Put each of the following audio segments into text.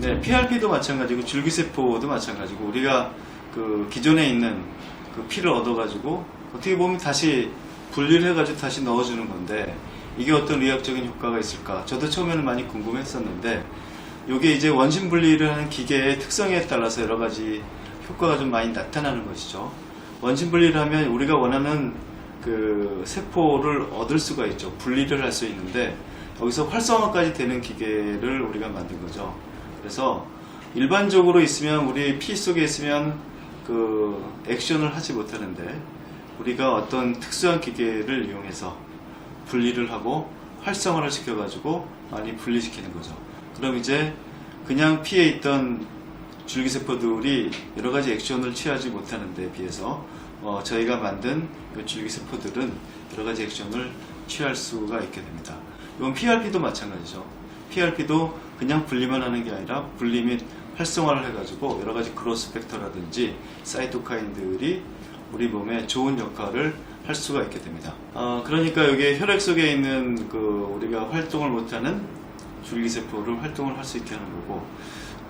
네, PRP도 마찬가지고 줄기세포도 마찬가지고 우리가 그 기존에 있는 그 피를 얻어가지고 어떻게 보면 다시 분리를 해가지고 다시 넣어주는 건데 이게 어떤 의학적인 효과가 있을까? 저도 처음에는 많이 궁금했었는데 이게 이제 원심 분리를 하는 기계의 특성에 따라서 여러 가지 효과가 좀 많이 나타나는 것이죠. 원심 분리를 하면 우리가 원하는 그 세포를 얻을 수가 있죠. 분리를 할 수 있는데 여기서 활성화까지 되는 기계를 우리가 만든 거죠. 그래서 일반적으로 있으면 우리 피 속에 있으면 그 액션을 하지 못하는데 우리가 어떤 특수한 기계를 이용해서 분리를 하고 활성화를 시켜가지고 많이 분리시키는 거죠. 그럼 이제 그냥 피에 있던 줄기세포들이 여러 가지 액션을 취하지 못하는 데 비해서 어, 저희가 만든 이 줄기세포들은 여러 가지 액션을 취할 수가 있게 됩니다. 이건 PRP도 마찬가지죠. PRP도 그냥 분리만 하는 게 아니라 분리 및 활성화를 해가지고 여러 가지 크로스 팩터라든지 사이토카인들이 우리 몸에 좋은 역할을 할 수가 있게 됩니다. 어, 그러니까 여기 혈액 속에 있는 그 우리가 활동을 못하는 줄기세포를 활동을 할 수 있게 하는 거고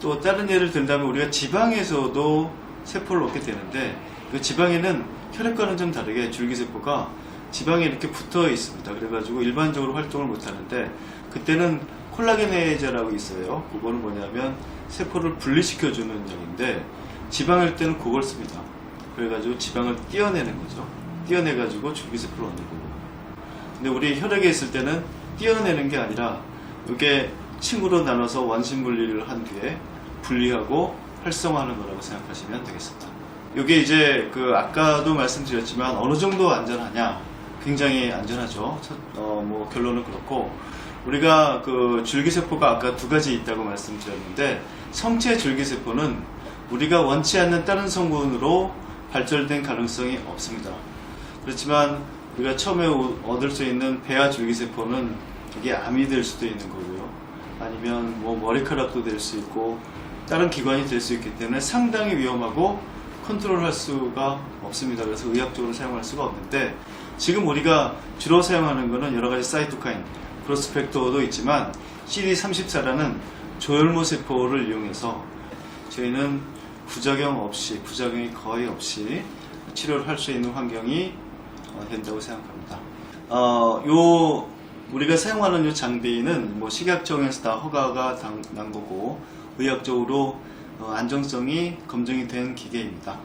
또 다른 예를 든다면 우리가 지방에서도 세포를 얻게 되는데 그 지방에는 혈액과는 좀 다르게 줄기세포가 지방에 이렇게 붙어 있습니다. 그래가지고 일반적으로 활동을 못 하는데 그때는 콜라겐해제라고 있어요. 그거는 뭐냐면 세포를 분리시켜주는 약인데 지방일 때는 그걸 씁니다. 그래가지고 지방을 띄어내는 거죠. 띄어내가지고 줄기세포를 얻는 거고. 근데 우리 혈액에 있을 때는 띄어내는 게 아니라 이게 층으로 나눠서 원심 분리를 한 뒤에 분리하고 활성화하는 거라고 생각하시면 되겠습니다. 이게 이제 그 아까도 말씀드렸지만 어느 정도 안전하냐? 굉장히 안전하죠. 첫- 어, 뭐 결론은 그렇고 우리가 그 줄기세포가 아까 두 가지 있다고 말씀드렸는데 성체 줄기세포는 우리가 원치 않는 다른 성분으로 발전된 가능성이 없습니다. 그렇지만 우리가 처음에 오- 얻을 수 있는 배아 줄기세포는 이게 암이 될 수도 있는 거고요. 아니면 뭐 머리카락도 될 수 있고 다른 기관이 될 수 있기 때문에 상당히 위험하고 컨트롤할 수가 없습니다. 그래서 의학적으로 사용할 수가 없는데 지금 우리가 주로 사용하는 거는 여러 가지 사이토카인, 프로스펙터도 있지만 CD34라는 조혈모 세포를 이용해서 저희는 부작용 없이 부작용이 거의 없이 치료를 할 수 있는 환경이 어, 된다고 생각합니다. 어, 요 우리가 사용하는 요 장비는 뭐 식약청에서 다 허가가 당- 난 거고 의학적으로 어, 안정성이 검증이 된 기계입니다.